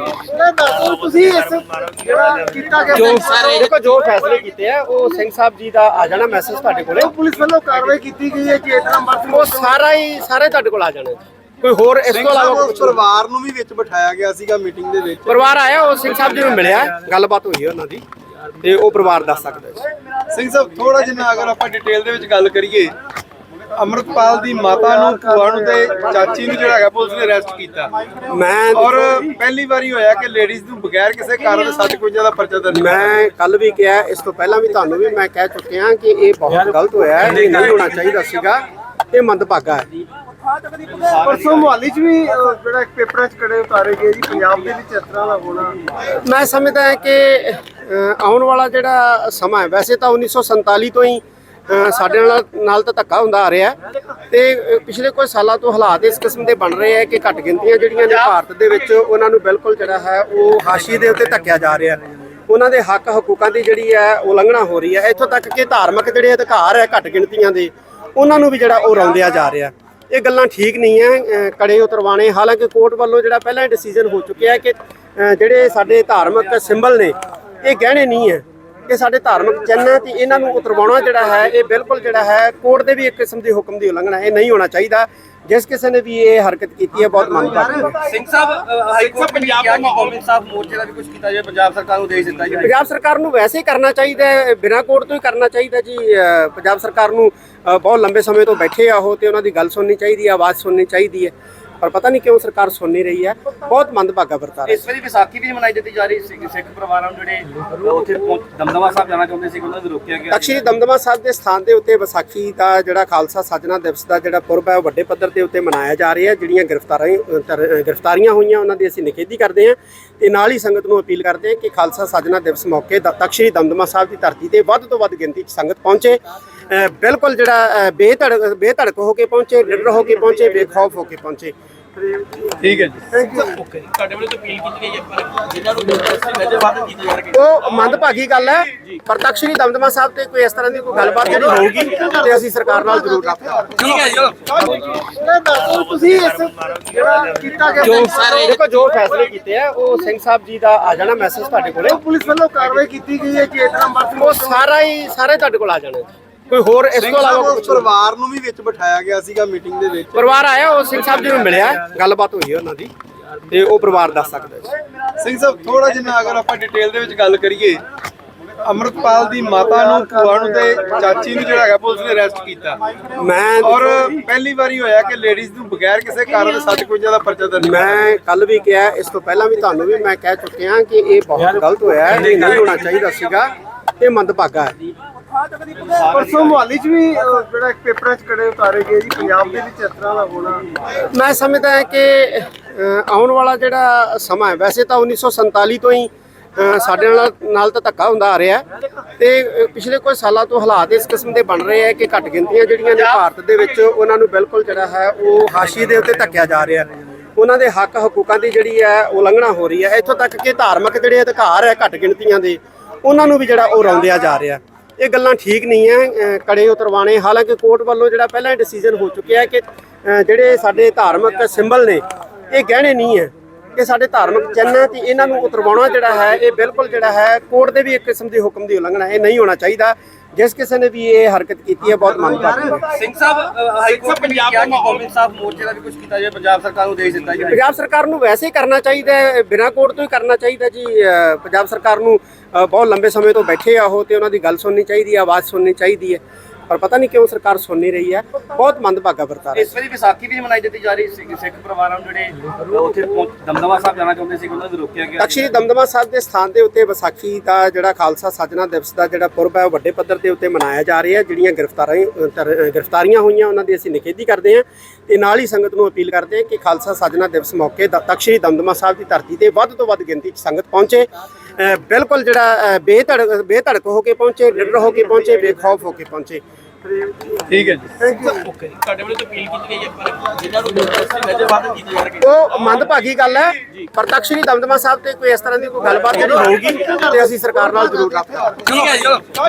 ਇਹ ਦੱਸੋ ਤੁਸੀਂ ਇਸ ਜਿਹੜਾ ਕੀਤਾ ਗਿਆ ਜੋ ਦੇਖੋ ਜੋ ਫੈਸਲੇ ਕੀਤੇ ਆ ਉਹ ਸਿੰਘ ਸਾਹਿਬ ਜੀ ਦਾ ਆ ਜਾਣਾ ਮੈਸੇਜ ਤੁਹਾਡੇ ਕੋਲੇ। ਉਹ ਪੁਲਿਸ ਵੱਲੋਂ ਕਾਰਵਾਈ ਕੀਤੀ ਗਈ ਹੈ ਚੇਤਨਾ ਮਰਦ ਉਹ ਸਾਰਾ ਹੀ ਸਾਰੇ ਤੁਹਾਡੇ ਕੋਲ ਆ ਜਾਣਾ। ਜੀ। ਕੋਈ ਹੋਰ ਇਸ ਤੋਂ ਇਲਾਵਾ ਉਸ ਕੁਝ ਪਰਿਵਾਰ ਨੂੰ ਵੀ ਵਿੱਚ ਬਿਠਾਇਆ ਗਿਆ ਸੀਗਾ ਮੀਟਿੰਗ ਦੇ ਵਿੱਚ। ਪਰਿਵਾਰ ਆਇਆ ਉਹ ਸਿੰਘ ਸਾਹਿਬ ਜੀ ਨੂੰ ਮਿਲਿਆ ਗੱਲਬਾਤ ਹੋਈ ਹੈ ਉਹਨਾਂ ਦੀ ਤੇ ਉਹ ਪਰਿਵਾਰ ਦੱਸ ਸਕਦਾ ਸਿੰਘ ਸਾਹਿਬ ਥੋੜਾ ਜਿਹਾ ਅਗਰ ਆਪਾਂ ਡਿਟੇਲ ਦੇ ਵਿੱਚ ਗੱਲ ਕਰੀਏ ਅਮਰਤਪਾਲ ਦੀ ਮਾਤਾ ਨੂੰ ਭੂਆ ਨੂੰ ਤੇ ਚਾਚੀ ਨੂੰ ਜਿਹੜਾ ਹੈਗਾ ਪੁਲਿਸ ਨੇ ਅਰੈਸਟ ਕੀਤਾ। ਮੈਂ ਔਰ ਪਹਿਲੀ ਵਾਰੀ ਹੋਇਆ ਕਿ ਲੇਡੀਜ਼ ਨੂੰ ਬਗੈਰ ਕਿਸੇ ਕਾਰਨ ਦੇ 751 ਦਾ ਪਰਚਾ ਦਰਜ ਮੈਂ ਕੱਲ ਵੀ ਕਿਹਾ ਇਸ ਤੋਂ ਪਹਿਲਾਂ ਵੀ ਤੁਹਾਨੂੰ ਵੀ ਮੈਂ ਕਹਿ ਚੁੱਕਿਆ ਕਿ ਇਹ ਬਹੁਤ ਗਲਤ ਹੋਇਆ ਹੈ ਇਹ ਨਹੀਂ ਹੋਣਾ ਚਾਹੀਦਾ ਸੀਗਾ ਇਹ ਮੰਦਭਾਗਾ ਹੈ। ਪਰਸੋਂ ਮੁਹਾਲੀ 'ਚ ਵੀ ਜਿਹੜਾ ਇੱਕ ਪੇਪਰਾਂ 'ਚ ਕੜੇ ਉਤਾਰੇ ਗਏ ਜੀ ਪੰਜਾਬ ਦੇ ਵਿੱਚ ਇਸ ਤਰ੍ਹਾਂ ਦਾ ਹੋਣਾ। ਮੈਂ ਸਮਝਦਾ ਹਾਂ ਕਿ ਆਉਣ ਵਾਲਾ ਜਿਹੜਾ ਸਮਾਂ ਹੈ ਵੈਸੇ ਤਾਂ 1947 ਤੋਂ ਹੀ ਸਾਡੇ ਨਾਲ ਨਾਲ ਤਾਂ ਧੱਕਾ ਹੁੰਦਾ ਆ ਰਿਹਾ ਹੈ। ਤੇ ਪਿਛਲੇ ਕੁਝ ਸਾਲਾਂ ਤੋਂ ਹਾਲਾਤ ਇਸ ਕਿਸਮ ਦੇ ਬਣ ਰਹੇ ਹੈ ਕਿ ਘੱਟ ਗਿਣਤੀਆਂ ਜਿਹੜੀਆਂ ਨੇ ਭਾਰਤ ਦੇ ਵਿੱਚ, ਉਹਨਾਂ ਨੂੰ ਬਿਲਕੁਲ ਜਿਹੜਾ ਹੈ ਉਹ ਹਾਸ਼ੀ ਦੇ ਉੱਤੇ ਧੱਕਿਆ ਜਾ ਰਿਹਾ ਉਹਨਾਂ ਦੇ ਹੱਕ ਹਕੂਕਾਂ ਦੀ ਜਿਹੜੀ ਹੈ ਉਲੰਘਣਾ ਹੋ ਰਹੀ ਹੈ। ਇੱਥੋਂ ਤੱਕ ਕਿ ਧਾਰਮਿਕ ਜਿਹੜੇ ਅਧਿਕਾਰ ਹੈ ਘੱਟ ਗਿਣਤੀਆਂ ਦੇ, ਉਹਨਾਂ ਨੂੰ ਵੀ ਜਿਹੜਾ ਉਹ ਰੌਂਦਿਆ ਜਾ ਰਿਹਾ ਇਹ ਗੱਲਾਂ ਠੀਕ ਨਹੀਂ ਹੈ ਕੜੇ ਉਤਰਵਾਣੇ। ਹਾਲਾਂਕਿ ਕੋਰਟ ਵੱਲੋਂ ਜਿਹੜਾ ਪਹਿਲਾਂ ਹੀ ਡਿਸੀਜਨ ਹੋ ਚੁੱਕਿਆ ਹੈ ਕਿ ਜਿਹੜੇ ਸਾਡੇ ਧਾਰਮਿਕ ਸਿੰਬਲ ਨੇ, ਇਹ ਗਹਿਣੇ ਨਹੀਂ ਹੈ। ਇਹ ਸਾਡੇ ਧਾਰਮਿਕ ਚਿੰਨ੍ਹ ਹੈ ਤੇ ਇਹਨਾਂ ਨੂੰ ਉਤਰਵਾਉਣਾ ਜਿਹੜਾ ਹੈ ਇਹ ਬਿਲਕੁਲ ਜਿਹੜਾ ਹੈ ਕੋਰਟ ਦੇ ਵੀ ਇੱਕ ਕਿਸਮ ਦੀ ਹੁਕਮ ਦੀ ਉਲੰਘਣਾ ਹੈ ਇਹ ਨਹੀਂ ਹੋਣਾ ਚਾਹੀਦਾ। ਜਿਸ ਕਿਸੇ ਨੇ ਵੀ ਇਹ ਹਰਕਤ ਕੀਤੀ ਹੈ ਬਹੁਤ ਹੈ ਸਿੰਘ ਸਾਹਿਬ ਹਾਈ ਕੋਰਟ ਕਿਹਾ ਕਿ ਕੌਮੀ ਇਨਸਾਫ ਮੋਰਚੇ ਦਾ ਵੀ ਕੁਝ ਕੀਤਾ ਜਾਏ ਪੰਜਾਬ ਸਰਕਾਰ ਨੂੰ ਦੇਸ਼ ਦਿੱਤਾ ਜਾਏ ਪੰਜਾਬ ਸਰਕਾਰ ਨੂੰ ਵੈਸੇ ਹੀ ਕਰਨਾ ਚਾਹੀਦਾ ਹੈ ਬਿਨਾਂ ਕੋਰਟ ਤੋਂ ਹੀ ਕਰਨਾ ਚਾਹੀਦਾ ਜੀ ਪੰਜਾਬ ਸਰਕਾਰ ਨੂੰ ਬਹੁਤ ਲੰਬੇ ਸਮੇਂ ਤੋਂ ਬੈਠੇ ਆ ਉਹ ਤੇ ਉਹਨਾਂ ਦੀ ਗੱਲ ਸੁਣਨੀ ਚਾਹੀਦੀ ਹੈ ਆਵਾਜ਼ ਸੁਣਨੀ ਚਾਹੀਦੀ ਹੈ। ਪਰ ਪਤਾ ਨਹੀਂ ਕਿਉਂ ਸਰਕਾਰ ਸੁਣ ਨਹੀਂ ਰਹੀ ਹੈ। ਬਹੁਤ ਮੰਦਭਾਗਾ ਵਰਤਾਰਾ ਇਸ ਵਾਰੀ ਵਿਸਾਖੀ ਵੀ ਮਨਾਈ ਦਿੱਤੀ ਜਾ ਰਹੀ ਸੀ। ਸਿੱਖ ਪਰਿਵਾਰਾਂ ਨੂੰ ਜਿਹੜੇ ਉੱਥੇ ਦਮਦਮਾ ਸਾਹਿਬ ਜਾਣਾ ਚਾਹੁੰਦੇ ਸੀ ਉਹਨਾਂ ਨੂੰ ਰੋਕਿਆ ਗਿਆ। ਸ੍ਰੀ ਦਮਦਮਾ ਸਾਹਿਬ ਦੇ ਸਥਾਨ ਦੇ ਉੱਤੇ ਵਿਸਾਖੀ ਦਾ ਜਿਹੜਾ ਖਾਲਸਾ ਸਾਜਣਾ ਦਿਵਸ ਦਾ ਜਿਹੜਾ ਪੁਰਬ ਹੈ ਉਹ ਵੱਡੇ ਪੱਧਰ ਤੇ ਉੱਤੇ ਮਨਾਇਆ ਜਾ ਰਿਹਾ ਹੈ। ਜਿਹੜੀਆਂ ਗ੍ਰਿਫਤਾਰਾਂ ਗ੍ਰਿਫਤਾਰੀਆਂ ਹੋਈਆਂ ਉਹਨਾਂ ਦੀ ਅਸੀਂ ਨਿਖੇਧੀ ਕਰਦੇ ਹਾਂ ਤੇ ਨਾਲ ਹੀ ਸੰਗਤ ਨੂੰ ਅਪੀਲ ਕਰਦੇ ਹਾਂ ਕਿ ਖਾਲਸਾ ਸਾਜਣਾ ਦਿਵਸ ਮੌਕੇ ਦ- ਤਖ਼ਤ ਸ੍ਰੀ ਦਮਦਮਾ ਸਾਹਿਬ ਦੀ ਧਰਤੀ ਤੇ ਵੱਧ ਤੋਂ ਵੱਧ ਗਿਣਤੀ 'ਚ ਸੰਗਤ ਪਹੁੰਚੇ। ਬਿਲਕੁਲ ਜਿਹੜਾ ਬੇਧੜਕ ਬੇਧੜਕ ਹੋ ਕੇ ਪਹੁੰਚੇ ਨਿਡਰ ਹੋ ਕੇ ਪਹੁੰਚੇ ਬੇਖੌਫ ਹੋ ਕੇ ਪਹੁੰਚੇ। ਠੀਕ ਹੈ ਜੀ। ਤੁਹਾਡੇ ਵੱਲੋਂ ਤਾਂ ਅਪੀਲ ਕੀਤੀ ਗਈ ਹੈ ਪਰ ਜਿਨ੍ਹਾਂ ਨੂੰ ਅਸੀਂ ਨਜ਼ਰਬੰਦ ਕੀਤੀ ਜਾ ਰਹੀ ਉਹ ਮੰਦਭਾਗੀ ਗੱਲ ਹੈ। ਪਰ ਤਖ਼ਤ ਸ੍ਰੀ ਦਮਦਮਾ ਸਾਹਿਬ ਤੇ ਕੋਈ ਇਸ ਤਰ੍ਹਾਂ ਦੀ ਕੋਈ ਗੱਲਬਾਤ ਜਿਹੜੀ ਹੋਊਗੀ। ਤੇ ਅਸੀਂ ਸਰਕਾਰ ਨਾਲ ਜ਼ਰੂਰ ਰੱਖਾਂਗੇ ਠੀਕ ਹੈ ਜੀ ਤੁਸੀਂ ਇਸ ਜਿਹੜਾ ਕੀਤਾ ਗਿਆ ਜੋ ਦੇਖੋ ਜੋ ਫੈਸਲੇ ਕੀਤੇ ਆ ਉਹ ਸਿੰਘ ਸਾਹਿਬ ਜੀ ਦਾ ਆ ਜਾਣਾ ਮੈਸੇਜ ਤੁਹਾਡੇ ਕੋਲੇ। ਪੁਲਿਸ ਵੱਲੋਂ ਕਾਰਵਾਈ ਕੀਤੀ ਗਈ ਹੈ ਚੇਤਨਾ ਮਰਦ ਉਹ ਸਾਰਾ ਹੀ ਸਾਰੇ ਤੁਹਾਡੇ ਕੋਲ ਆ ਜਾਣਾ। ਜੀ। ਕੋਈ ਹੋਰ ਇਸ ਤੋਂ ਇਲਾਵਾ ਉਸ ਪਰਿਵਾਰ ਨੂੰ ਵੀ ਵਿੱਚ ਬਿਠਾਇਆ ਗਿਆ ਸੀਗਾ ਮੀਟਿੰਗ ਦੇ ਵਿੱਚ। ਪਰਿਵਾਰ ਆਇਆ ਉਹ ਸਿੰਘ ਸਾਹਿਬ ਜੀ ਨੂੰ ਮਿਲਿਆ। ਗੱਲਬਾਤ ਹੋਈ ਉਹਨਾਂ ਦੀ ਤੇ ਉਹ ਪਰਿਵਾਰ ਦੱਸ ਸਕਦਾ ਜੀ ਸਿੰਘ ਸਾਹਿਬ ਥੋੜਾ ਜਿਹਾ ਅਗਰ ਆਪਾਂ ਡਿਟੇਲ ਦੇ ਵਿੱਚ ਗੱਲ ਕਰੀਏ ਅਮਰਤਪਾਲ ਦੀ ਮਾਤਾ ਨੂੰ ਭੂਆ ਨੂੰ ਤੇ ਚਾਚੀ ਨੂੰ ਜਿਹੜਾ ਹੈਗਾ ਪੁਲਿਸ ਨੇ ਅਰੈਸਟ ਕੀਤਾ। ਮੈਂ ਔਰ ਪਹਿਲੀ ਵਾਰੀ ਹੋਇਆ ਕਿ ਲੇਡੀਜ਼ ਨੂੰ ਬਗੈਰ ਕਿਸੇ ਕਾਰਨ ਦੇ 751 ਦਾ ਪਰਚਾ ਦਰਜ ਮੈਂ ਕੱਲ ਵੀ ਕਿਹਾ ਇਸ ਤੋਂ ਪਹਿਲਾਂ ਵੀ ਤੁਹਾਨੂੰ ਵੀ ਮੈਂ ਕਹਿ ਚੁੱਕਿਆ ਕਿ ਇਹ ਬਹੁਤ ਗਲਤ ਹੋਇਆ ਹੈ ਇਹ ਨਹੀਂ ਹੋਣਾ ਚਾਹੀਦਾ ਸੀਗਾ। ਇਹ ਮੰਦਭਾਗਾ ਹੈ। ਪਰਸੋਂ ਮੁਹਾਲੀ 'ਚ ਵੀ ਅਹ, ਜਿਹੜਾ ਇੱਕ ਪੇਪਰਾਂ 'ਚ ਕੜੇ ਉਤਾਰੇ ਗਏ ਜੀ ਪੰਜਾਬ ਦੇ ਵਿੱਚ ਇਸ ਤਰ੍ਹਾਂ ਦਾ ਹੋਣਾ। ਮੈਂ ਸਮਝਦਾ ਹਾਂ ਕਿ ਆਉਣ ਵਾਲਾ ਜਿਹੜਾ ਸਮਾਂ ਹੈ ਵੈਸੇ ਤਾਂ 1947 ਤੋਂ ਹੀ ਸਾਡੇ ਨਾਲ ਨਾਲ ਤਾਂ ਧੱਕਾ ਹੁੰਦਾ ਆ ਰਿਹਾ ਹੈ। ਤੇ ਪਿਛਲੇ ਕੁਝ ਸਾਲਾਂ ਤੋਂ ਹਾਲਾਤ ਇਸ ਕਿਸਮ ਦੇ ਬਣ ਰਹੇ ਹੈ ਕਿ ਘੱਟ ਗਿਣਤੀਆਂ ਜਿਹੜੀਆਂ ਨੇ ਭਾਰਤ ਦੇ ਵਿੱਚ ਉਹਨਾਂ ਨੂੰ ਬਿਲਕੁਲ ਜਿਹੜਾ ਹੈ ਉਹ ਹਾਸ਼ੀਏ ਦੇ ਉੱਤੇ ਧੱਕਿਆ ਜਾ ਰਿਹਾ ਹੈ। ਉਹਨਾਂ ਦੇ ਹੱਕ ਹਕੂਕਾਂ ਦੀ ਜਿਹੜੀ ਹੈ ਉਲੰਘਣਾ ਹੋ ਰਹੀ ਹੈ। ਇੱਥੋਂ ਤੱਕ ਕਿ ਧਾਰਮਿਕ ਜਿਹੜੇ ਅਧਿਕਾਰ ਹੈ ਘੱਟ ਗਿਣਤੀਆਂ ਦੇ ਉਹਨਾਂ ਨੂੰ ਵੀ ਜਿਹੜਾ ਉਹ ਰੌਂਦਿਆ ਜਾ ਰਿਹਾ। ਇਹ ਗੱਲਾਂ ਠੀਕ ਨਹੀਂ ਹੈ ਕੜੇ ਉਤਰਵਾਣੇ। ਹਾਲਾਂਕਿ ਕੋਰਟ ਵੱਲੋਂ ਜਿਹੜਾ ਪਹਿਲਾਂ ਹੀ ਡਿਸੀਜਨ ਹੋ ਚੁੱਕਿਆ ਹੈ ਕਿ ਜਿਹੜੇ ਸਾਡੇ ਧਾਰਮਿਕ ਸਿੰਬਲ ਨੇ, ਇਹ ਗਹਿਣੇ ਨਹੀਂ ਹੈ ਇਹ ਸਾਡੇ ਧਾਰਮਿਕ ਚਿੰਨ੍ਹ ਹੈ ਤੇ ਇਹਨਾਂ ਨੂੰ ਉਤਰਵਾਉਣਾ ਜਿਹੜਾ ਹੈ ਇਹ ਬਿਲਕੁਲ ਜਿਹੜਾ ਹੈ ਕੋਰਟ ਦੇ ਵੀ ਇੱਕ ਕਿਸਮ ਦੀ ਹੁਕਮ ਦੀ ਉਲੰਘਣਾ ਹੈ ਇਹ ਨਹੀਂ ਹੋਣਾ ਚਾਹੀਦਾ। ਜਿਸ ਕਿਸੇ ਨੇ ਵੀ ਇਹ ਹਰਕਤ ਕੀਤੀ ਹੈ ਬਹੁਤ ਹੈ ਸਿੰਘ ਸਾਹਿਬ ਹਾਈ ਕੋਰਟ ਕਿਹਾ ਕਿ ਕੌਮੀ ਇਨਸਾਫ ਮੋਰਚੇ ਦਾ ਵੀ ਕੁਝ ਕੀਤਾ ਜਾਏ ਪੰਜਾਬ ਸਰਕਾਰ ਨੂੰ ਦੇਸ਼ ਦਿੱਤਾ ਜਾਏ ਪੰਜਾਬ ਸਰਕਾਰ ਨੂੰ ਵੈਸੇ ਹੀ ਕਰਨਾ ਚਾਹੀਦਾ ਹੈ ਬਿਨਾਂ ਕੋਰਟ ਤੋਂ ਹੀ ਕਰਨਾ ਚਾਹੀਦਾ ਜੀ ਪੰਜਾਬ ਸਰਕਾਰ ਨੂੰ ਬਹੁਤ ਲੰਬੇ ਸਮੇਂ ਤੋਂ ਬੈਠੇ ਆ ਉਹ ਤੇ ਉਹਨਾਂ ਦੀ ਗੱਲ ਸੁਣਨੀ ਚਾਹੀਦੀ ਹੈ ਆਵਾਜ਼ ਸੁਣਨੀ ਚਾਹੀਦੀ ਹੈ। ਪਰ ਪਤਾ ਨਹੀਂ ਕਿਉਂ ਸਰਕਾਰ ਸੁਣ ਨਹੀਂ ਰਹੀ ਹੈ। ਬਹੁਤ ਮੰਦਭਾਗਾ ਵਰਤਾਰਾ ਇਸ ਵਾਰੀ ਵਿਸਾਖੀ ਵੀ ਮਨਾਈ ਦਿੱਤੀ ਜਾ ਰਹੀ ਸੀ। ਸਿੱਖ ਪਰਿਵਾਰਾਂ ਨੂੰ ਜਿਹੜੇ ਉੱਥੇ ਦਮਦਮਾ ਸਾਹਿਬ ਜਾਣਾ ਚਾਹੁੰਦੇ ਸੀ ਉਹਨਾਂ ਨੂੰ ਰੋਕਿਆ ਗਿਆ ਸ੍ਰੀ ਦਮਦਮਾ ਸਾਹਿਬ ਦੇ ਸਥਾਨ ਦੇ ਉੱਤੇ ਵਿਸਾਖੀ ਦਾ ਜਿਹੜਾ ਖਾਲਸਾ ਸਾਜਣਾ ਦਿਵਸ ਦਾ ਜਿਹੜਾ ਪੁਰਬ ਹੈ ਉਹ ਵੱਡੇ ਪੱਧਰ ਤੇ ਉੱਤੇ ਮਨਾਇਆ ਜਾ ਰਿਹਾ ਜਿਹੜੀਆਂ ਗ੍ਰਿਫਤਾਰਾਂ ਗ੍ਰਿਫਤਾਰੀਆਂ ਹੋਈਆਂ ਉਹਨਾਂ ਦੀ ਅਸੀਂ ਨਿਖੇਧੀ ਕਰਦੇ ਹਾਂ ਤੇ ਨਾਲ ਹੀ ਸੰਗਤ ਨੂੰ ਅਪੀਲ ਕਰਦੇ ਹਾਂ ਕਿ ਖਾਲਸਾ ਸਾਜਣਾ ਦਿਵਸ ਮੌਕੇ ਦ- ਤਖ਼ਤ ਸ੍ਰੀ ਦਮਦਮਾ ਸਾਹਿਬ ਦੀ ਧਰਤੀ ਤੇ ਵੱਧ ਤੋਂ ਵੱਧ ਗਿਣਤੀ 'ਚ ਸੰਗਤ ਪਹੁੰਚੇ। ਬਿਲਕੁਲ ਜਿਹੜਾ ਬੇਧੜਕ ਬੇਧੜਕ ਹੋ ਕੇ ਪਹੁੰਚੇ ਨਿਡਰ ਹੋ ਕੇ ਪਹੁੰਚੇ ਬੇਖੌਫ ਹੋ ਕੇ ਪਹੁੰਚੇ। ਠੀਕ ਹੈ ਜੀ। ਤੁਹਾਡੇ ਵੱਲੋਂ ਤਾਂ ਅਪੀਲ ਕੀਤੀ ਗਈ ਹੈ ਪਰ ਜਿਨ੍ਹਾਂ ਨੂੰ ਅਸੀਂ ਨਜ਼ਰਬੰਦ ਕੀਤੀ ਜਾ ਰਹੀ ਉਹ ਮੰਦਭਾਗੀ ਗੱਲ ਹੈ। ਪਰ ਤਖ਼ਤ ਸ੍ਰੀ ਦਮਦਮਾ ਸਾਹਿਬ ਤੇ ਕੋਈ ਇਸ ਤਰ੍ਹਾਂ ਦੀ ਕੋਈ ਗੱਲਬਾਤ ਜਿਹੜੀ ਹੋਊਗੀ ਤੇ ਅਸੀਂ ਸਰਕਾਰ ਨਾਲ ਜ਼ਰੂਰ ਰੱਖਾਂਗੇ ਠੀਕ ਹੈ ਜੀ